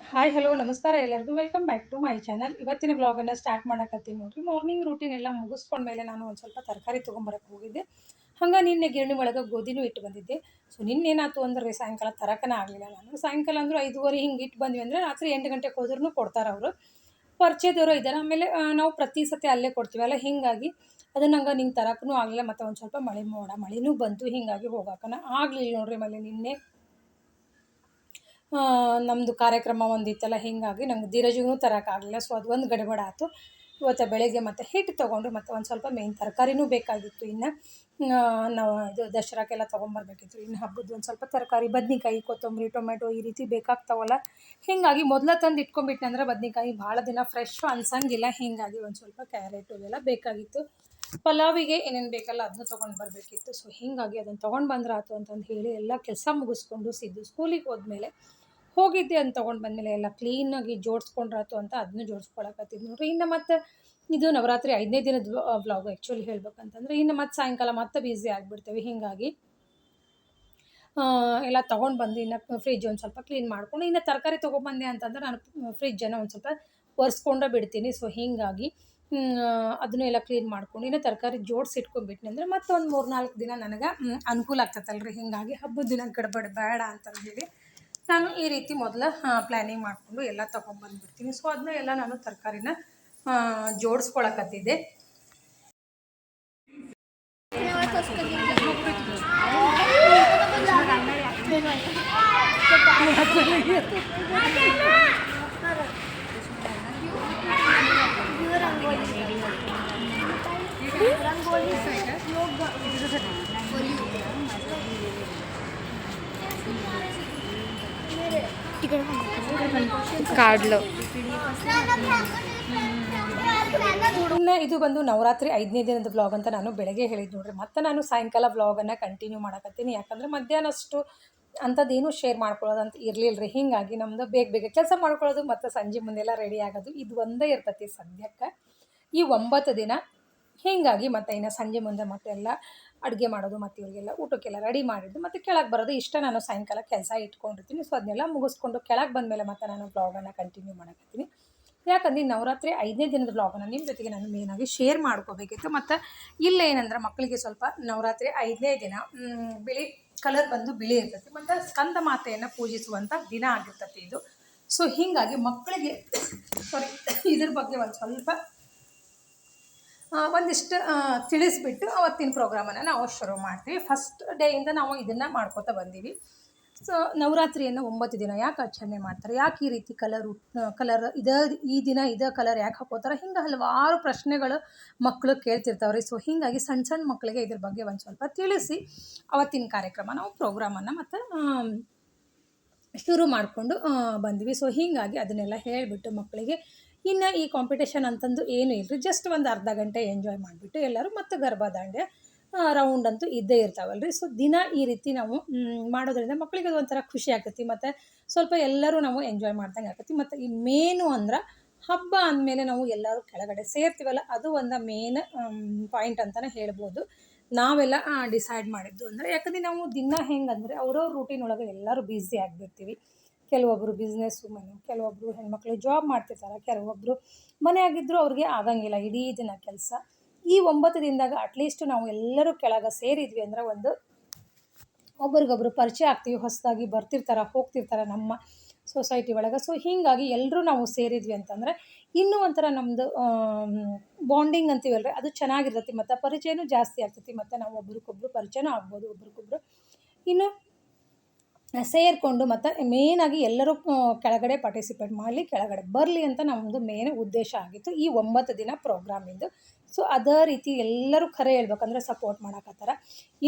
Hi hello ನಮಸ್ಕಾರ ಎಲ್ಲರಿಗೂ. Welcome back to my channel ಇವತ್ತಿನ ಬ್ಲಾಗನ್ನು ಸ್ಟಾರ್ಟ್ ಮಾಡಕತ್ತೀನಿ ನೋಡ್ರಿ. ಮಾರ್ನಿಂಗ್ ರೂಟೀನ್ ಎಲ್ಲ ಮುಗಿಸ್ಕೊಂಡ್ಮೇಲೆ ನಾನು ಒಂದು ಸ್ವಲ್ಪ ತರಕಾರಿ ತೊಗೊಂಬರಕ್ಕೆ ಹೋಗಿದ್ದೆ. ಹಂಗೆ ನಿನ್ನೆ ಗಿರಣಿ ಒಳಗೆ ಗೋಧಿನೂ ಇಟ್ಟು ಬಂದಿದ್ದೆ. ಸೊ ನಿನ್ನೇನಾಯ್ತು ಅಂದ್ರೆ ಸಾಯಂಕಾಲ ತರಕನ ಆಗಲಿಲ್ಲ ನಾನು. ಸಾಯಂಕಾಲ ಅಂದ್ರೆ ಐದುವರೆ ಹಿಂಗೆ ಇಟ್ಟು ಬಂದ್ವಿ ಅಂದರೆ ರಾತ್ರಿ ಎಂಟು ಗಂಟೆಗೆ ಹೋದ್ರೂ ಕೊಡ್ತಾರೆ ಅವರು. ಪರಿಚಯದವರು ಇದ್ದಾರೆ ಆಮೇಲೆ ನಾವು ಪ್ರತಿ ಸತಿ ಅಲ್ಲೇ ಕೊಡ್ತೀವಲ್ಲ ಹೀಗಾಗಿ ಅದನ್ನ ಹಂಗೆ ನಿಂಗೆ ತರಕ್ಕೂ ಆಗಲಿಲ್ಲ. ಮತ್ತು ಒಂದು ಸ್ವಲ್ಪ ಮಳೆ ಮೋಡ, ಮಳೆನೂ ಬಂತು. ಹೀಗಾಗಿ ಹೋಗಾಕನ ಆಗಲಿಲ್ಲ ನೋಡ್ರಿ. ಆಮೇಲೆ ನಿನ್ನೆ ನಮ್ಮದು ಕಾರ್ಯಕ್ರಮ ಒಂದಿತ್ತಲ್ಲ, ಹೀಗಾಗಿ ನಮ್ಗೆ ಧೀರಜಿಗೂ ತರೋಕ್ಕಾಗಲಿಲ್ಲ ಸೊ ಅದು ಒಂದು ಗಡಬಡ ಆಯಿತು ಇವತ್ತು ಬೆಳಗ್ಗೆ ಮತ್ತು ಹಿಟ್ಟು ತೊಗೊಂಡು ಮತ್ತು ಒಂದು ಸ್ವಲ್ಪ ಮೇನ್ ತರಕಾರಿನೂ ಬೇಕಾಗಿತ್ತು ಇನ್ನು. ನಾವು ಇದು ದಸರಾಕ್ಕೆಲ್ಲ ತೊಗೊಂಬರ್ಬೇಕಿತ್ತು, ಇನ್ನು ಹಬ್ಬದ ಒಂದು ಸ್ವಲ್ಪ ತರಕಾರಿ, ಬದ್ನೆಕಾಯಿ, ಕೊತ್ತಂಬರಿ ಟೊಮೆಟೊ ಈ ರೀತಿ ಬೇಕಾಗ್ತಾವಲ್ಲ. ಹೀಗಾಗಿ ಮೊದಲ ತಂದು ಇಟ್ಕೊಂಡ್ಬಿಟ್ನಂದ್ರೆ ಬದ್ನಿಕಾಯಿ ಬದ್ನೆಕಾಯಿ ಭಾಳ ದಿನ ಫ್ರೆಶ್ ಅನ್ಸಂಗಿಲ್ಲ, ಹೀಗಾಗಿ ಒಂದು ಸ್ವಲ್ಪ ಕ್ಯಾರೆಟು ಇವೆಲ್ಲ ಬೇಕಾಗಿತ್ತು. ಪಲಾವಿಗೆ ಏನೇನು ಬೇಕಲ್ಲ ಅದನ್ನು ತೊಗೊಂಡು ಬರಬೇಕಿತ್ತು ಸೊ ಹೀಗಾಗಿ ಅದನ್ನು ತೊಗೊಂಡು ಬಂದ್ರೆ ಆಯ್ತು ಅಂತಂದು ಹೇಳಿ ಎಲ್ಲ ಕೆಲಸ ಮುಗಿಸ್ಕೊಂಡು ಸಿದ್ದು ಸ್ಕೂಲಿಗೆ ಹೋದ್ಮೇಲೆ ಹೋಗಿದ್ದೆ ಅಂತ ತೊಗೊಂಡು ಬಂದಮೇಲೆ ಎಲ್ಲ ಕ್ಲೀನಾಗಿ ಜೋಡಿಸ್ಕೊಂಡ್ರಾತು ಅಂತ ಅದನ್ನು ಜೋಡಿಸ್ಕೊಳಕತ್ತಿದ್ದು ನೋಡ್ರಿ. ಇನ್ನು ಮತ್ತು ಇದು ನವರಾತ್ರಿ ಐದನೇ ದಿನದ ವ್ಲಾಗ್ ಆ್ಯಕ್ಚುಲಿ ಹೇಳ್ಬೇಕಂತಂದ್ರೆ ಇನ್ನು ಮತ್ತೆ ಸಾಯಂಕಾಲ ಮತ್ತೆ ಬ್ಯುಸಿ ಆಗಿಬಿಡ್ತೇವೆ. ಹೀಗಾಗಿ ಎಲ್ಲ ತೊಗೊಂಡು ಬಂದು ಇನ್ನು ಫ್ರಿಜ್ ಒಂದು ಸ್ವಲ್ಪ ಕ್ಲೀನ್ ಮಾಡ್ಕೊಂಡು ಇನ್ನು ತರಕಾರಿ ತೊಗೊಂಬಂದೆ ಅಂತಂದ್ರೆ ನಾನು ಫ್ರಿಜ್ಜನ್ನು ಒಂದು ಸ್ವಲ್ಪ ಒರೆಸ್ಕೊಂಡೇ ಬಿಡ್ತೀನಿ. ಸೊ ಹೀಗಾಗಿ ಅದನ್ನು ಎಲ್ಲ ಕ್ಲೀನ್ ಮಾಡ್ಕೊಂಡು ಇನ್ನು ತರಕಾರಿ ಜೋಡಿಸಿ ಇಟ್ಕೊಂಡ್ಬಿಟ್ನಿ ಅಂದರೆ ಮತ್ತೊಂದು ಮೂರು ನಾಲ್ಕು ದಿನ ನನಗೆ ಅನುಕೂಲ ಅನುಕೂಲ ಆಗ್ತೈತಲ್ರಿ ಹೀಗಾಗಿ ಹಬ್ಬದ ದಿನ ಗಡ್ಬಡ್ ಬೇಡ ಅಂತಂದು ಹೇಳಿ ನಾನು ಈ ರೀತಿ ಮೊದಲ ಪ್ಲ್ಯಾನಿಂಗ್ ಮಾಡಿಕೊಂಡು ಎಲ್ಲ ತೊಗೊಂಬಂದ್ಬಿಡ್ತೀನಿ ಸೊ ಅದನ್ನ ಎಲ್ಲ ನಾನು ತರಕಾರಿನ ಜೋಡಿಸ್ಕೊಳಕತ್ತಿದ್ದೆ. ಇನ್ನು ಇದು ಬಂದು ನವರಾತ್ರಿ ಐದನೇ ದಿನದ ವ್ಲಾಗ್ ಅಂತ ನಾನು ಬೆಳಗ್ಗೆ ಹೇಳಿದ್ದು ನೋಡ್ರಿ. ಮತ್ತೆ ನಾನು ಸಾಯಂಕಾಲ ವ್ಲಾಗನ್ನು ಕಂಟಿನ್ಯೂ ಮಾಡಕತ್ತೀನಿ. ಯಾಕಂದರೆ ಮಧ್ಯಾಹ್ನ ಅಷ್ಟು ಅಂಥದ್ದೇನು ಶೇರ್ ಮಾಡ್ಕೊಳ್ಳೋದಂತ ಇರಲಿಲ್ಲ ರೀ ಹೀಗಾಗಿ ನಮ್ಮದು ಬೇಗ ಬೇಗ ಕೆಲಸ ಮಾಡ್ಕೊಳ್ಳೋದು ಮತ್ತು ಸಂಜೆ ಮುಂದೆಲ್ಲ ರೆಡಿ ಆಗೋದು. ಇದು ಒಂದೇ ಇರ್ತೈತಿ ಸದ್ಯಕ್ಕೆ. ಈ ಒಂಬತ್ತು ದಿನ. ಹೀಗಾಗಿ ಮತ್ತು ಇನ್ನು ಸಂಜೆ ಮುಂದೆ ಮತ್ತೆಲ್ಲ ಅಡುಗೆ ಮಾಡೋದು ಮತ್ತು ಇವರಿಗೆಲ್ಲ ಊಟಕ್ಕೆಲ್ಲ ರೆಡಿ ಮಾಡಿದ್ದು ಮತ್ತು ಕೆಳಗೆ ಬರೋದು ಇಷ್ಟ. ನಾನು ಸಾಯಂಕಾಲ ಕೆಲಸ ಇಟ್ಕೊಂಡಿರ್ತೀನಿ. ಸೊ ಅದನ್ನೆಲ್ಲ ಮುಗಿಸ್ಕೊಂಡು ಕೆಳಗೆ ಬಂದಮೇಲೆ ಮತ್ತೆ ನಾನು ಬ್ಲಾಗನ್ನು ಕಂಟಿನ್ಯೂ ಮಾಡಕತ್ತೀನಿ. ಯಾಕಂದ್ರೆ ನವರಾತ್ರಿ ಐದನೇ ದಿನದ ಬ್ಲಾಗನ್ನು ನಿಮ್ಮ ಜೊತೆಗೆ ನಾನು ಮೇನಾಗಿ ಶೇರ್ ಮಾಡ್ಕೋಬೇಕಿತ್ತು. ಮತ್ತು ಇಲ್ಲ ಏನಂದ್ರೆ ಮಕ್ಕಳಿಗೆ ಸ್ವಲ್ಪ ನವರಾತ್ರಿ ಐದನೇ ದಿನ ಬಿಳಿ ಕಲರ್ ಬಂದು ಬಿಳಿ ಇರ್ತೈತಿ. ಮತ್ತು ಸ್ಕಂದ ಮಾತೆಯನ್ನು ಪೂಜಿಸುವಂಥ ದಿನ ಆಗಿರ್ತೈತಿ ಇದು. ಸೊ ಹೀಗಾಗಿ ಮಕ್ಕಳಿಗೆ ಸಾರಿ ಇದ್ರ ಬಗ್ಗೆ ಒಂದು ಸ್ವಲ್ಪ ಒಂದಿಷ್ಟು ತಿಳಿಸ್ಬಿಟ್ಟು ಅವತ್ತಿನ ಪ್ರೋಗ್ರಾಮನ್ನು ನಾವು ಶುರು ಮಾಡ್ತೀವಿ. ಫಸ್ಟ್ ಡೇಯಿಂದ ನಾವು ಇದನ್ನು ಮಾಡ್ಕೋತಾ ಬಂದೀವಿ. ಸೊ ನವರಾತ್ರಿಯನ್ನು ಒಂಬತ್ತು ದಿನ ಯಾಕೆ ಆಚರಣೆ ಮಾಡ್ತಾರೆ? ಯಾಕೆ ಈ ರೀತಿ ಕಲರ್ ಕಲರ್ ಇದ, ಈ ದಿನ ಇದ ಕಲರ್ ಯಾಕೆ ಹಾಕೋತಾರೆ ಹಿಂಗೆ ಹಲವಾರು ಪ್ರಶ್ನೆಗಳು ಮಕ್ಕಳು ಕೇಳ್ತಿರ್ತಾವ್ರಿ. ಸೊ ಹೀಗಾಗಿ ಸಣ್ಣ ಸಣ್ಣ ಮಕ್ಕಳಿಗೆ ಇದ್ರ ಬಗ್ಗೆ ಒಂದು ಸ್ವಲ್ಪ ತಿಳಿಸಿ ಅವತ್ತಿನ ಕಾರ್ಯಕ್ರಮ ನಾವು ಪ್ರೋಗ್ರಾಮನ್ನು ಮತ್ತು ಶುರು ಮಾಡಿಕೊಂಡು ಬಂದ್ವಿ. ಸೊ ಹೀಗಾಗಿ ಅದನ್ನೆಲ್ಲ ಹೇಳಿಬಿಟ್ಟು ಮಕ್ಕಳಿಗೆ ಇನ್ನು ಈ ಕಾಂಪಿಟೇಷನ್ ಅಂತಂದು ಏನು ಇಲ್ಲರಿ ಜಸ್ಟ್ ಒಂದು ಅರ್ಧ ಗಂಟೆ ಎಂಜಾಯ್ ಮಾಡಿಬಿಟ್ಟು ಎಲ್ಲರೂ ಮತ್ತೆ ಗರ್ಭದಾಂಡೆ ರೌಂಡ್ ಅಂತೂ ಇದ್ದೇ ಇರ್ತಾವಲ್ರಿ. ಸೊ ದಿನ ಈ ರೀತಿ ನಾವು ಮಾಡೋದ್ರಿಂದ ಮಕ್ಕಳಿಗೆ ಅದು ಒಂಥರ ಖುಷಿ ಆಗ್ತೈತಿ ಮತ್ತು ಸ್ವಲ್ಪ ಎಲ್ಲರೂ ನಾವು ಎಂಜಾಯ್ ಮಾಡ್ದಂಗೆ ಆಗ್ತೈತಿ ಮತ್ತು ಈ ಮೇನು ಅಂದ್ರೆ ಹಬ್ಬ ಅಂದಮೇಲೆ ನಾವು ಎಲ್ಲರೂ ಕೆಳಗಡೆ ಸೇರ್ತೀವಲ್ಲ, ಅದು ಒಂದು ಮೇನ್ ಪಾಯಿಂಟ್ ಅಂತಲೇ ಹೇಳ್ಬೋದು. ನಾವೆಲ್ಲ ಡಿಸೈಡ್ ಮಾಡಿದ್ದು. ಅಂದರೆ ಯಾಕಂದ್ರೆ ನಾವು ದಿನ ಹೆಂಗಂದರೆ ಅವ್ರವ್ರ ರೂಟೀನ್ ಒಳಗೆ ಎಲ್ಲರೂ ಬ್ಯುಸಿ ಆಗಿಬಿಡ್ತೀವಿ. ಕೆಲವೊಬ್ಬರು ಬಿಸ್ನೆಸ್ ವುಮೆನು ಕೆಲವೊಬ್ಬರು ಹೆಣ್ಮಕ್ಳು ಜಾಬ್ ಮಾಡ್ತಿರ್ತಾರೆ ಕೆಲವೊಬ್ಬರು ಮನೆಯಾಗಿದ್ದರೂ ಅವ್ರಿಗೆ ಆಗಂಗಿಲ್ಲ. ಇಡೀ ದಿನ ಕೆಲಸ. ಈ ಒಂಬತ್ತು ದಿನದಾಗ ಅಟ್ಲೀಸ್ಟ್ ನಾವು ಎಲ್ಲರೂ ಕೆಳಗೆ ಸೇರಿದ್ವಿ ಅಂದ್ರೆ ಒಂದು ಒಬ್ರಿಗೊಬ್ರು ಪರಿಚಯ ಆಗ್ತೀವಿ, ಹೊಸದಾಗಿ ಬರ್ತಿರ್ತಾರೆ, ಹೋಗ್ತಿರ್ತಾರೆ ನಮ್ಮ ಸೊಸೈಟಿ ಒಳಗೆ. ಸೊ ಹೀಗಾಗಿ ಎಲ್ಲರೂ ನಾವು ಸೇರಿದ್ವಿ ಅಂತಂದರೆ ಇನ್ನೂ ಒಂಥರ ನಮ್ಮದು ಬಾಂಡಿಂಗ್ ಅಂತೀವಲ್ರಿ, ಅದು ಚೆನ್ನಾಗಿರ್ತೈತಿ, ಮತ್ತು ಪರಿಚಯನೂ ಜಾಸ್ತಿ ಆಗ್ತೈತಿ, ಮತ್ತು ನಾವು ಒಬ್ರಿಗೊಬ್ರು ಪರಿಚಯನೂ ಆಗ್ಬೋದು, ಒಬ್ರಿಗೊಬ್ರು ಇನ್ನು ಸೇರಿಕೊಂಡು ಮತ್ತು ಮೇನಾಗಿ ಎಲ್ಲರೂ ಕೆಳಗಡೆ ಪಾರ್ಟಿಸಿಪೇಟ್ ಮಾಡಲಿ, ಕೆಳಗಡೆ ಬರಲಿ ಅಂತ ನಮ್ಮದು ಮೇನ್ ಉದ್ದೇಶ ಆಗಿತ್ತು ಈ ಒಂಬತ್ತು ದಿನ ಪ್ರೋಗ್ರಾಮಿಂದು ಸೊ ಅದೇ ರೀತಿ ಎಲ್ಲರೂ ಖರೆ ಹೇಳ್ಬೇಕಂದ್ರೆ ಸಪೋರ್ಟ್ ಮಾಡಕತ್ತಾರ.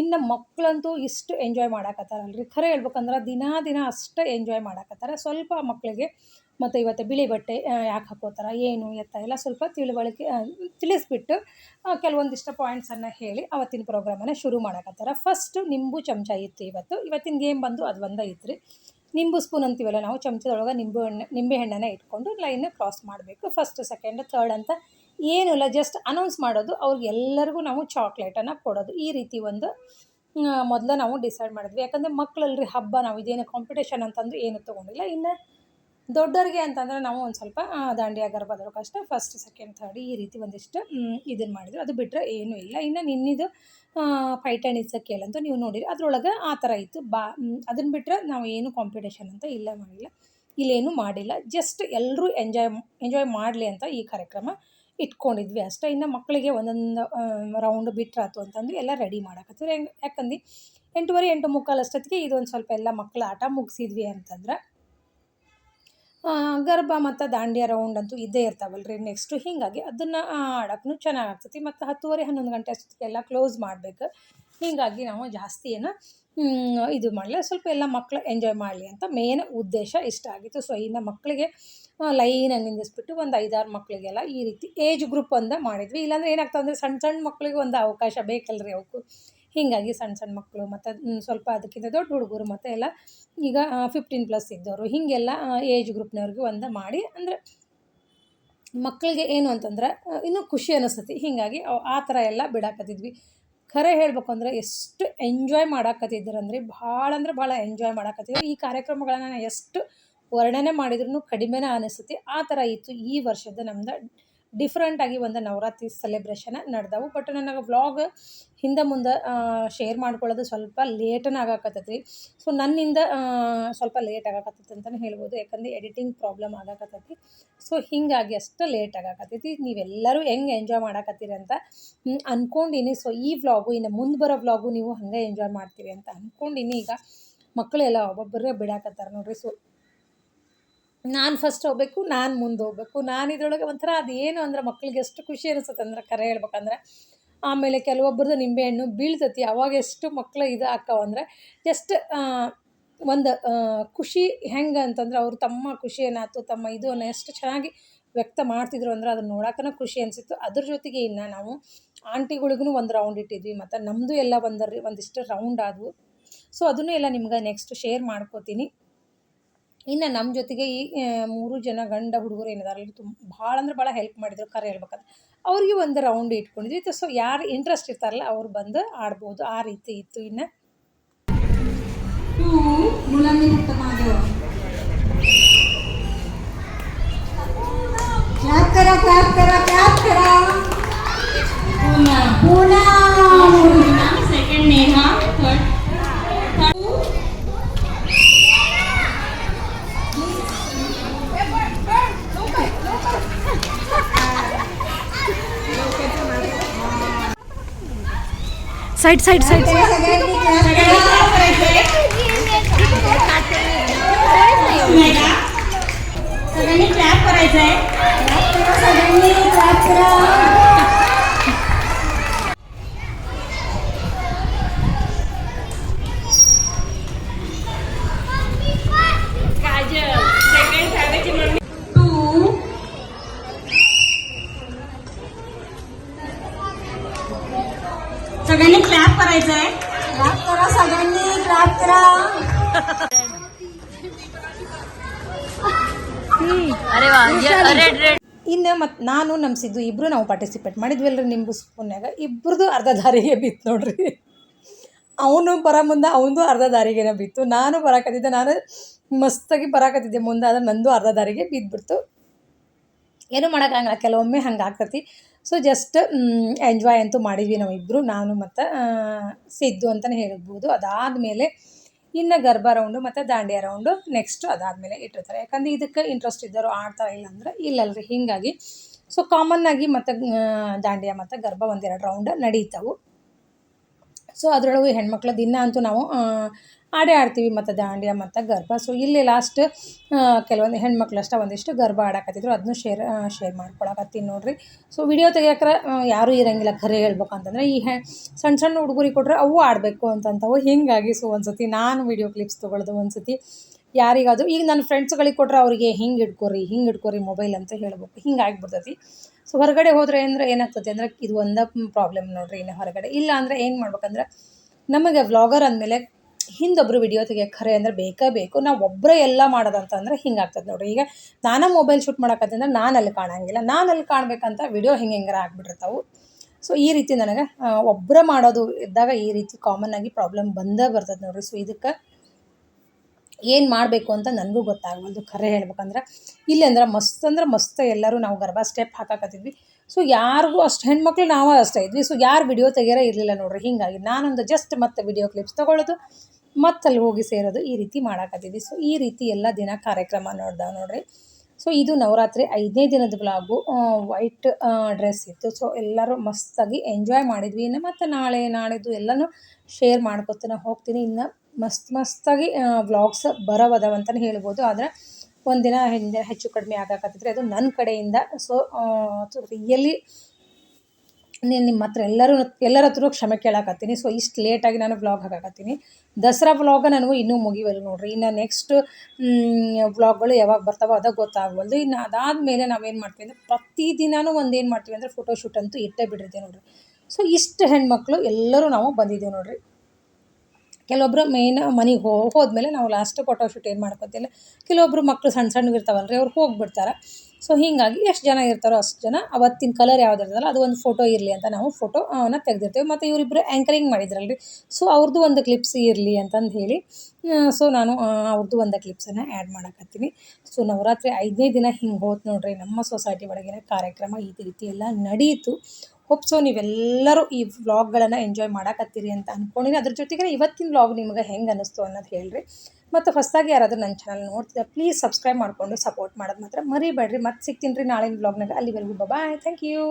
ಇನ್ನು ಮಕ್ಕಳಂತೂ ಇಷ್ಟು ಎಂಜಾಯ್ ಮಾಡಕತ್ತಾರಲ್ರಿ ಖರೆ ಹೇಳ್ಬೇಕಂದ್ರೆ ದಿನ ದಿನ ಅಷ್ಟು ಎಂಜಾಯ್ ಮಾಡಕತ್ತಾರ. ಸ್ವಲ್ಪ ಮಕ್ಕಳಿಗೆ ಮತ್ತು ಇವತ್ತು ಬಿಳಿ ಬಟ್ಟೆ ಯಾಕೆ ಹಾಕೋತಾರ, ಏನು, ಎತ್ತ ಎಲ್ಲ ಸ್ವಲ್ಪ ತಿಳುವಳಿಕೆ ತಿಳಿಸ್ಬಿಟ್ಟು ಕೆಲವೊಂದಿಷ್ಟು ಪಾಯಿಂಟ್ಸನ್ನು ಹೇಳಿ ಅವತ್ತಿನ ಪ್ರೋಗ್ರಾಮನ್ನು ಶುರು ಮಾಡಾಕತ್ತಾರ. ಫಸ್ಟು ನಿಂಬು ಚಮಚ ಇತ್ತು ಇವತ್ತು. ಇವತ್ತಿನ ಗೇಮ್ ಬಂದು ಅದು ಒಂದೇ ಇತ್ತು ರೀ ನಿಂಬು ಸ್ಪೂನ್ ಅಂತೀವಲ್ಲ ನಾವು, ಚಮಚದೊಳಗೆ ನಿಂಬು ಹಣ್ಣು, ನಿಂಬೆ ಹಣ್ಣನ್ನು ಇಟ್ಕೊಂಡು ಲೈನ್ ಕ್ರಾಸ್ ಮಾಡಬೇಕು. ಫಸ್ಟ್ ಸೆಕೆಂಡ್ ಥರ್ಡ್ ಅಂತ ಏನೂ ಇಲ್ಲ ಜಸ್ಟ್ ಅನೌನ್ಸ್ ಮಾಡೋದು ಅವ್ರಿಗೆಲ್ಲರಿಗೂ ನಾವು ಚಾಕ್ಲೇಟನ್ನು ಕೊಡೋದು. ಈ ರೀತಿ ಒಂದು ಮೊದಲು ನಾವು ಡಿಸೈಡ್ ಮಾಡಿದ್ವಿ. ಯಾಕಂದರೆ ಮಕ್ಕಳಲ್ರಿ ಹಬ್ಬ, ನಾವು ಇದೇನು ಕಾಂಪಿಟೇಷನ್ ಅಂತಂದ್ರೆ ಏನು ತೊಗೊಂಡಿಲ್ಲ. ಇನ್ನು ದೊಡ್ಡೋರಿಗೆ ಅಂತಂದ್ರೆ ನಾವು ಒಂದು ಸ್ವಲ್ಪ ದಾಂಡಿಯ ಗರ್ಭದೊಳಗೆ ಅಷ್ಟೇ ಫಸ್ಟ್ ಸೆಕೆಂಡ್ ಥರ್ಡ್ ಈ ರೀತಿ ಒಂದಿಷ್ಟು ಇದನ್ನು ಮಾಡಿದ್ರು. ಅದು ಬಿಟ್ಟರೆ ಏನೂ ಇಲ್ಲ. ಇನ್ನು ನಿನ್ನಿದು ಫೈಟ್ ಆ್ಯಂಡ್ ಇಟ್ಸ್ ಅಂತ ನೀವು ನೋಡಿರಿ. ಅದರೊಳಗೆ ಆ ಥರ ಇತ್ತು. ಬಾ ಅದನ್ನು ಬಿಟ್ಟರೆ ನಾವು ಏನು ಕಾಂಪಿಟೇಷನ್ ಅಂತ ಇಲ್ಲ ಮಾಡಿಲ್ಲ. ಇಲ್ಲೇನು ಮಾಡಿಲ್ಲ. ಜಸ್ಟ್ ಎಲ್ಲರೂ ಎಂಜಾಯ್ ಎಂಜಾಯ್ ಮಾಡಲಿ ಅಂತ ಈ ಕಾರ್ಯಕ್ರಮ ಇಟ್ಕೊಂಡಿದ್ವಿ ಅಷ್ಟೇ. ಇನ್ನು ಮಕ್ಕಳಿಗೆ ಒಂದೊಂದು ರೌಂಡ್ ಬಿಟ್ರಾತು ಅಂತಂದು ಎಲ್ಲ ರೆಡಿ ಮಾಡಕತ್ತಿದ್ರು ಹೆಂಗೆ, ಯಾಕಂದು ಎಂಟೂವರೆ, ಎಂಟು ಮುಕ್ಕಾಲು ಅಷ್ಟೊತ್ತಿಗೆ ಇದೊಂದು ಸ್ವಲ್ಪ ಎಲ್ಲ ಮಕ್ಕಳ ಆಟ ಮುಗಿಸಿದ್ವಿ ಅಂತಂದ್ರೆ ಗರ್ಭ ಮತ್ತು ದಾಂಡಿಯಾ ರೌಂಡ್ ಅಂತೂ ಇದ್ದೇ ಇರ್ತಾವಲ್ಲ ರೀ ನೆಕ್ಸ್ಟು ಹೀಗಾಗಿ ಅದನ್ನು ಆಡೋಕ್ಕೂ ಚೆನ್ನಾಗಿ ಆಗ್ತೈತಿ ಮತ್ತು ಹತ್ತುವರೆ, ಹನ್ನೊಂದು ಗಂಟೆ ಅಷ್ಟೊತ್ತಿಗೆಲ್ಲ ಕ್ಲೋಸ್ ಮಾಡಬೇಕು. ಹೀಗಾಗಿ ನಾವು ಜಾಸ್ತಿ ಏನು ಇದು ಮಾಡಲಿ ಸ್ವಲ್ಪ ಎಲ್ಲ ಮಕ್ಕಳು ಎಂಜಾಯ್ ಮಾಡಲಿ ಅಂತ ಮೇನ್ ಉದ್ದೇಶ ಇಷ್ಟ ಆಗಿತ್ತು. ಸೊ ಇನ್ನು ಮಕ್ಕಳಿಗೆ ಲೈನಾಗಿ ನಿಂದಿಸ್ಬಿಟ್ಟು ಒಂದು ಐದಾರು ಮಕ್ಕಳಿಗೆಲ್ಲ ಈ ರೀತಿ ಏಜ್ ಗ್ರೂಪ್ ಅಂತ ಮಾಡಿದ್ವಿ. ಇಲ್ಲಾಂದರೆ ಏನಾಗ್ತದೆ ಅಂದರೆ ಸಣ್ಣ ಸಣ್ಣ ಮಕ್ಕಳಿಗೆ ಒಂದು ಅವಕಾಶ ಬೇಕಲ್ರಿ ಅವಕ್ಕೂ ಹೀಗಾಗಿ ಸಣ್ಣ ಸಣ್ಣ ಮಕ್ಕಳು ಮತ್ತು ಸ್ವಲ್ಪ ಅದಕ್ಕಿಂತ ದೊಡ್ಡ ಹುಡುಗರು ಮತ್ತು ಎಲ್ಲ ಈಗ ಫಿಫ್ಟೀನ್ ಪ್ಲಸ್ ಇದ್ದವರು. ಹೀಗೆಲ್ಲ ಏಜ್ ಗ್ರೂಪ್ನವ್ರಿಗೆ ಒಂದು ಮಾಡಿ ಅಂದರೆ ಮಕ್ಕಳಿಗೆ ಏನು ಅಂತಂದ್ರೆ ಇನ್ನೂ ಖುಷಿ ಅನಿಸ್ತತಿ. ಹೀಗಾಗಿ ಆ ಥರ ಎಲ್ಲ ಬಿಡಾಕತ್ತಿದ್ವಿ. ಖರೆ ಹೇಳ್ಬೇಕು ಅಂದರೆ ಎಷ್ಟು ಎಂಜಾಯ್ ಮಾಡಾಕತ್ತಿದ್ರಂದ್ರೆ ಭಾಳ ಅಂದ್ರೆ ಭಾಳ ಎಂಜಾಯ್ ಮಾಡಾಕತ್ತಿದ್ರು ಈ ಕಾರ್ಯಕ್ರಮಗಳನ್ನು ನಾನು ಎಷ್ಟು ವರ್ಣನೆ ಮಾಡಿದ್ರು ಕಡಿಮೆನೇ ಅನಿಸುತ್ತೆ. ಆ ಥರ ಇತ್ತು ಈ ವರ್ಷದ ನಮ್ದು ಡಿಫ್ರೆಂಟಾಗಿ ಒಂದು ನವರಾತ್ರಿ ಸೆಲೆಬ್ರೇಷನ್ ನಡೆದವು. ಬಟ್ ನನಗೆ ವ್ಲಾಗ್ ಹಿಂದೆ ಮುಂದೆ ಶೇರ್ ಮಾಡ್ಕೊಳ್ಳೋದು ಸ್ವಲ್ಪ ಲೇಟನ ಆಗಾಕತ್ತೈತಿ ಸೊ ನನ್ನಿಂದ ಸ್ವಲ್ಪ ಲೇಟ್ ಆಗಾಕತ್ತೈತಿ ಅಂತಲೇ ಹೇಳ್ಬೋದು. ಯಾಕಂದರೆ ಎಡಿಟಿಂಗ್ ಪ್ರಾಬ್ಲಮ್ ಆಗಾಕತ್ತೈತಿ ಸೊ ಹೀಗಾಗಿ ಅಷ್ಟು ಲೇಟ್ ಆಗಾಕತ್ತೈತಿ. ನೀವೆಲ್ಲರೂ ಹೆಂಗೆ ಎಂಜಾಯ್ ಮಾಡಾಕತ್ತೀರಿ ಅಂತ ಅಂದ್ಕೊಂಡಿನಿ ಸೊ ಈ ವ್ಲಾಗು ಇನ್ನು ಮುಂದೆ ಬರೋ ವ್ಲಾಗು ನೀವು ಹಂಗೆ ಎಂಜಾಯ್ ಮಾಡ್ತೀರಿ ಅಂತ ಅಂದ್ಕೊಂಡಿನಿ ಈಗ ಮಕ್ಕಳೆಲ್ಲ ಒಬ್ಬೊಬ್ಬರೇ ಬಿಡಾಕತ್ತಾರೆ ನೋಡಿರಿ. ಸೊ ನಾನು ಫಸ್ಟ್ ಹೋಗ್ಬೇಕು, ನಾನು ಮುಂದೆ ಹೋಗ್ಬೇಕು. ನಾನು ಇದರೊಳಗೆ ಒಂಥರ ಅದೇನು ಅಂದ್ರೆ ಮಕ್ಳಿಗೆ ಎಷ್ಟು ಖುಷಿ ಅನಿಸುತ್ತೆ ಅಂದ್ರೆ ಕರೆ ಹೇಳ್ಬೇಕಂದ್ರೆ, ಆಮೇಲೆ ಕೆಲವೊಬ್ಬರದ್ದು ನಿಂಬೆಹಣ್ಣು ಬೀಳ್ತತಿ. ಅವಾಗ ಎಷ್ಟು ಮಕ್ಳು ಇದು ಆಕ್ಕವ ಅಂದರೆ ಜಸ್ಟ್ ಒಂದು ಖುಷಿ ಹೆಂಗೆ ಅಂತಂದ್ರೆ ಅವರು ತಮ್ಮ ಖುಷಿ ಏನಾಯ್ತು ತಮ್ಮ ಇದು ಅನ್ನೋ ಎಷ್ಟು ಚೆನ್ನಾಗಿ ವ್ಯಕ್ತ ಮಾಡ್ತಿದ್ರು ಅಂದ್ರೆ ಅದನ್ನ ನೋಡೋಕ್ಕೂ ಖುಷಿ ಅನಿಸಿತ್ತು. ಅದ್ರ ಜೊತೆಗೆ ಇನ್ನು ನಾವು ಆಂಟಿಗಳಿಗೂ ಒಂದು ರೌಂಡ್ ಇಟ್ಟಿದ್ವಿ. ಮತ್ತು ನಮ್ಮದು ಎಲ್ಲ ಒಂದರಿ, ಒಂದಿಷ್ಟು ರೌಂಡ್ ಆದವು. ಸೊ ಅದನ್ನೂ ಎಲ್ಲ ನಿಮ್ಗೆ ನೆಕ್ಸ್ಟ್ ಶೇರ್ ಮಾಡ್ಕೋತೀನಿ. ಇನ್ನು ನಮ್ಮ ಜೊತೆಗೆ ಈ ಮೂರು ಜನ ಗಂಡ ಹುಡುಗರು ಏನಿದಾರಲ್ಲ ತುಂಬ, ಭಾಳ ಅಂದ್ರೆ ಭಾಳ ಹೆಲ್ಪ್ ಮಾಡಿದ್ರು ಖರೆ ಹೇಳ್ಬೇಕಂದ್ರೆ. ಅವ್ರಿಗೆ ಒಂದು ರೌಂಡ್ ಇಟ್ಕೊಂಡಿದ್ವಿ. ಸೊ ಯಾರು ಇಂಟ್ರೆಸ್ಟ್ ಇರ್ತಾರಲ್ಲ, ಅವ್ರು ಬಂದು ಆಡ್ಬೋದು. ಆ ರೀತಿ ಇತ್ತು ಇನ್ನು. ಕರ ಕರ ಕರ. Poona Poona. Side side side. सगळ्यांनी क्लॅप करायचं आहे करायचंय क्लॅप करा सगळ्यांनी क्लॅप करा ಇನ್ನು ಮತ್ತು ನಾನು ನಮ್ಮ ಸಿದ್ದು ಇಬ್ಬರು ನಾವು ಪಾರ್ಟಿಸಿಪೇಟ್ ಮಾಡಿದ್ವಲ್ರಿ ನಿಂಬು ಸ್ಪೂನ್ಯಾಗ ಇಬ್ಬರದು ಅರ್ಧ ದಾರಿಗೆ ಬಿತ್ತು ನೋಡ್ರಿ ಅವನು ಬರೋ ಮುಂದೆ ಅವನದು ಅರ್ಧ ದಾರಿಗೆನೇ ಬಿತ್ತು ನಾನು ಬರಾಕತ್ತಿದ್ದೆ ನಾನು ಮಸ್ತಾಗಿ ಬರಾಕತ್ತಿದ್ದೆ ಮುಂದೆ ಆದರೆ ನಂದು ಅರ್ಧ ದಾರಿಗೆ ಬಿದ್ದುಬಿಡ್ತು ಏನೂ ಮಾಡೋಕ್ಕಾಗಲ್ಲ ಕೆಲವೊಮ್ಮೆ ಹಂಗೆ ಆಗ್ತತಿ ಸೊ ಜಸ್ಟ್ ಎಂಜಾಯ್ ಅಂತೂ ಮಾಡಿದ್ವಿ ನಾವಿಬ್ಬರು ನಾನು ಮತ್ತು ಸಿದ್ದು ಅಂತಲೇ ಹೇಳ್ಬೋದು. ಅದಾದಮೇಲೆ ಇನ್ನು ಗರ್ಭ ರೌಂಡು ಮತ್ತು ದಾಂಡಿಯಾ ರೌಂಡು ನೆಕ್ಸ್ಟು ಅದಾದಮೇಲೆ ಇಟ್ಟಿರ್ತಾರೆ. ಯಾಕಂದ್ರೆ ಇದಕ್ಕೆ ಇಂಟ್ರೆಸ್ಟ್ ಇದ್ದವರು ಆಡ್ತಾರೆ ಇಲ್ಲ ಅಂದ್ರೆ ಇಲ್ಲಲ್ರಿ. ಹೀಗಾಗಿ ಸೊ ಕಾಮನ್ನಾಗಿ ಮತ್ತು ದಾಂಡಿಯ ಮತ್ತು ಗರ್ಭ ಒಂದೆರಡು ರೌಂಡ್ ನಡೀತಾವು. ಸೊ ಅದರೊಳಗೆ ಹೆಣ್ಮಕ್ಳು ದಿನ ಅಂತೂ ನಾವು ಆಡೇ ಆಡ್ತೀವಿ ಮತ್ತು ದಾಂಡಿಯಾ ಮತ್ತು ಗರ್ಭ. ಸೊ ಇಲ್ಲಿ ಲಾಸ್ಟ್ ಕೆಲವೊಂದು ಹೆಣ್ಮಕ್ಳು ಅಷ್ಟೇ ಒಂದಿಷ್ಟು ಗರ್ಭ ಆಡಕತ್ತಿದ್ರು. ಅದನ್ನು ಶೇರ್ ಶೇರ್ ಮಾಡ್ಕೊಳಕತ್ತೀನಿ ನೋಡಿರಿ. ಸೊ ವಿಡಿಯೋ ತೆಗಿಯೋಕ್ರೆ ಯಾರೂ ಇರಂಗಿಲ್ಲ ಖರೆ ಹೇಳ್ಬೇಕಂತಂದ್ರೆ ಈ ಹೆ ಸಣ್ಣ ಸಣ್ಣ ಹುಡುಗರಿಗೆ ಕೊಟ್ಟರೆ ಅವು ಆಡಬೇಕು ಅಂತಂತವು ಹಿಂಗಾಗಿ. ಸೊ ಒಂದು ಸತಿ ನಾನು ವಿಡಿಯೋ ಕ್ಲಿಪ್ಸ್ ತೊಗೊಳ್ದು ಒಂದು ಸತಿ ಯಾರಿಗಾದ್ರು, ಈಗ ನನ್ನ ಫ್ರೆಂಡ್ಸ್ಗಳಿಗೆ ಕೊಟ್ಟರೆ ಅವರಿಗೆ ಹಿಂಗೆ ಇಟ್ಕೊರಿ ಹಿಂಗೆ ಇಟ್ಕೊರಿ ಮೊಬೈಲ್ ಅಂತ ಹೇಳ್ಬೇಕು. ಹಿಂಗೆ ಆಗಿಬಿಡ್ತೈತಿ. ಸೊ ಹೊರಗಡೆ ಹೋದರೆ ಅಂದರೆ ಏನಾಗ್ತದೆ ಅಂದರೆ ಇದು ಒಂದು ಪ್ರಾಬ್ಲಮ್ ನೋಡ್ರಿ ಇನ್ನು ಹೊರಗಡೆ. ಇಲ್ಲ ಅಂದರೆ ಏನು ಮಾಡ್ಬೇಕಂದ್ರೆ, ನಮಗೆ ವ್ಲಾಗರ್ ಅಂದಮೇಲೆ ಹಿಂದೊಬ್ರು ವಿಡಿಯೋ ತೆಗಿಯೋಕೆ ಖರೆ ಅಂದ್ರೆ ಬೇಕೇ ಬೇಕು. ನಾವು ಒಬ್ಬರೇ ಎಲ್ಲ ಮಾಡೋದಂತಂದ್ರೆ ಹಿಂಗೆ ಆಗ್ತದೆ ನೋಡ್ರಿ. ಈಗ ನಾನೇ ಮೊಬೈಲ್ ಶೂಟ್ ಮಾಡೋಕತ್ತಂದ್ರೆ ನಾನು ಅಲ್ಲಿ ಕಾಣಂಗಿಲ್ಲ. ನಾನು ಅಲ್ಲಿ ಕಾಣಬೇಕಂತ ವಿಡಿಯೋ ಹಿಂಗೆ ಹೆಂಗಾರ ಆಗಿಬಿಟ್ಟಿರ್ತಾವೆ. ಸೊ ಈ ರೀತಿ ನನಗೆ ಒಬ್ಬರ ಮಾಡೋದು ಇದ್ದಾಗ ಈ ರೀತಿ ಕಾಮನ್ ಆಗಿ ಪ್ರಾಬ್ಲಮ್ ಬಂದೇ ಬರ್ತದೆ ನೋಡ್ರಿ. ಸೊ ಇದಕ್ಕೆ ಏನು ಮಾಡಬೇಕು ಅಂತ ನನಗೂ ಗೊತ್ತಾಗವಲ್ದು. ಖರೆ ಹೇಳ್ಬೇಕಂದ್ರೆ ಇಲ್ಲಿ ಅಂದ್ರೆ ಮಸ್ತ್ ಅಂದ್ರೆ ಮಸ್ತ್ ಎಲ್ಲರೂ ನಾವು ಗರ್ಭ ಸ್ಟೆಪ್ ಹಾಕಾಕತ್ತಿದ್ವಿ. ಸೊ ಯಾರಿಗೂ ಅಷ್ಟು ಹೆಣ್ಮಕ್ಳು ನಾವು ಅಷ್ಟೇ ಇದ್ವಿ. ಸೊ ಯಾರು ವಿಡಿಯೋ ತೆಗಿಯೋ ಇರಲಿಲ್ಲ ನೋಡ್ರಿ. ಹೀಗಾಗಿ ನಾನೊಂದು ಜಸ್ಟ್ ಮತ್ತೆ ವಿಡಿಯೋ ಕ್ಲಿಪ್ಸ್ ತೊಗೊಳ್ಳೋದು. ಮತ್ತಲ್ಲಿ ಹೋಗಿ ಸೇರೋದು. ಈ ರೀತಿ ಮಾಡಾಕತ್ತಿದ್ವಿ ಸೊ ಈ ರೀತಿ ಎಲ್ಲ ದಿನ ಕಾರ್ಯಕ್ರಮ ನೋಡ್ದಾವೆ ನೋಡ್ರಿ. ಸೊ ಇದು ನವರಾತ್ರಿ ಐದನೇ ದಿನದ ಬ್ಲಾಗು ವೈಟ್ ಡ್ರೆಸ್ ಇತ್ತು. ಸೊ ಎಲ್ಲರೂ ಮಸ್ತಾಗಿ ಎಂಜಾಯ್ ಮಾಡಿದ್ವಿ. ಇನ್ನು ಮತ್ತು ನಾಳೆ, ನಾಳೆದು ಎಲ್ಲನೂ ಶೇರ್ ಮಾಡ್ಕೊತಾನೆ ಹೋಗ್ತೀನಿ. ಇನ್ನು ಮಸ್ತ್ ಮಸ್ತಾಗಿ ವ್ಲಾಗ್ಸ್ ಬರೋವದವಂತಲೇ ಹೇಳ್ಬೋದು. ಆದರೆ ಒಂದಿನ ಹಿಂದೆ ಹೆಚ್ಚು ಕಡಿಮೆ ಆಗಾಕತ್ತಿದ್ರೆ ಅದು ನನ್ನ ಕಡೆಯಿಂದ. ಸೊ ರಿಯಲಿ ನೀನು ನಿಮ್ಮ ಹತ್ರ ಎಲ್ಲರೂ, ಎಲ್ಲರ ಹತ್ರ ಕ್ಷಮೆ ಕೇಳಾಕತ್ತೀನಿ. ಸೊ ಇಷ್ಟು ಲೇಟಾಗಿ ನಾನು ವ್ಲಾಗ್ ಹಾಕಾಕತ್ತೀನಿ. ದಸರಾ ವ್ಲಾಗ ನನಗೂ ಇನ್ನೂ ಮುಗಿವಲ್ಲ ನೋಡ್ರಿ. ಇನ್ನು ನೆಕ್ಸ್ಟ್ ವ್ಲಾಗ್ಗಳು ಯಾವಾಗ ಬರ್ತಾವೋ ಅದಾಗ ಗೊತ್ತಾಗವಲ್ದು. ಇನ್ನು ಅದಾದಮೇಲೆ ನಾವೇನು ಮಾಡ್ತೀವಿ ಅಂದರೆ ಪ್ರತಿದಿನವೂ ಒಂದು ಏನು ಮಾಡ್ತೀವಿ ಅಂದರೆ ಫೋಟೋಶೂಟ್ ಅಂತೂ ಇಟ್ಟೇ ಬಿಟ್ಟಿರ್ತೀವಿ ನೋಡ್ರಿ. ಸೊ ಇಷ್ಟು ಹೆಣ್ಮಕ್ಳು ಎಲ್ಲರೂ ನಾವು ಬಂದಿದ್ದೀವಿ ನೋಡ್ರಿ. ಕೆಲವೊಬ್ರು ಮೇಯ್ನ್ ಮನೆಗೆ ಹೋದ್ಮೇಲೆ ನಾವು ಲಾಸ್ಟ್ ಫೋಟೋಶೂಟ್ ಏನು ಮಾಡ್ಕೊತಿಲ್ಲ ಕೆಲವೊಬ್ರು ಮಕ್ಕಳು ಸಣ್ಣ ಸಣ್ಣವಿರ್ತಾವಲ್ಲ ರೀ ಅವ್ರು ಹೋಗ್ಬಿಡ್ತಾರೆ. ಸೊ ಹೀಗಾಗಿ ಎಷ್ಟು ಜನ ಇರ್ತಾರೋ ಅಷ್ಟು ಜನ ಅವತ್ತಿನ ಕಲರ್ ಯಾವ್ದು ಇರ್ತದಲ್ಲ, ಅದು ಒಂದು ಫೋಟೋ ಇರಲಿ ಅಂತ ನಾವು ಫೋಟೋ ಅವನ್ನ ತೆಗೆದಿರ್ತೇವೆ. ಮತ್ತು ಇವರಿಬ್ಬರು ಆ್ಯಂಕರಿಂಗ್ ಮಾಡಿದ್ರಲ್ರಿ. ಸೊ ಅವ್ರದ್ದು ಒಂದು ಕ್ಲಿಪ್ಸ್ ಇರಲಿ ಅಂತಂದು ಹೇಳಿ ಸೊ ನಾನು ಅವ್ರದ್ದು ಒಂದು ಕ್ಲಿಪ್ಸನ್ನು ಆ್ಯಡ್ ಮಾಡಕತ್ತೀನಿ. ಸೊ ನವರಾತ್ರಿ ಐದನೇ ದಿನ ಹಿಂಗೆ ಹೋತು ನೋಡ್ರಿ, ನಮ್ಮ ಸೊಸೈಟಿ ಒಳಗಿನ ಕಾರ್ಯಕ್ರಮ, ಈ ರೀತಿ ಎಲ್ಲ ನಡೀತು. ಹೋಪ್ ಸೊ ನೀವೆಲ್ಲರೂ ಈ ವ್ಲಾಗ್ಗಳನ್ನು ಎಂಜಾಯ್ ಮಾಡಕತ್ತೀರಿ ಅಂತ ಅಂದ್ಕೊಂಡಿನಿ ಅದ್ರ ಜೊತೆಗೆ ಇವತ್ತಿನ ವ್ಲಾಗ್ ನಿಮ್ಗೆ ಹೆಂಗೆ ಅನ್ನಿಸ್ತು ಅನ್ನೋದು ಹೇಳ್ರಿ. ಮತ್ತು ಫಸ್ಟಾಗಿ ಯಾರಾದರೂ ನನ್ನ ಚಾನಲ್ ನೋಡ್ತಿದ್ದೆ ಪ್ಲೀಸ್ ಸಬ್ಸ್ಕ್ರೈಬ್ ಮಾಡಿಕೊಂಡು ಸಪೋರ್ಟ್ ಮಾಡೋದು ಮಾತ್ರ ಮರಿಬೇಡ್ರಿ. ಮತ್ತೆ ಸಿಗ್ತೀನಿ ರೀ ನಾಳಿನ ವ್ಲಾಗ್ನಾಗ. ಅಲ್ಲಿವರೆಗೂ ಬಾಯ್ ಥ್ಯಾಂಕ್ ಯು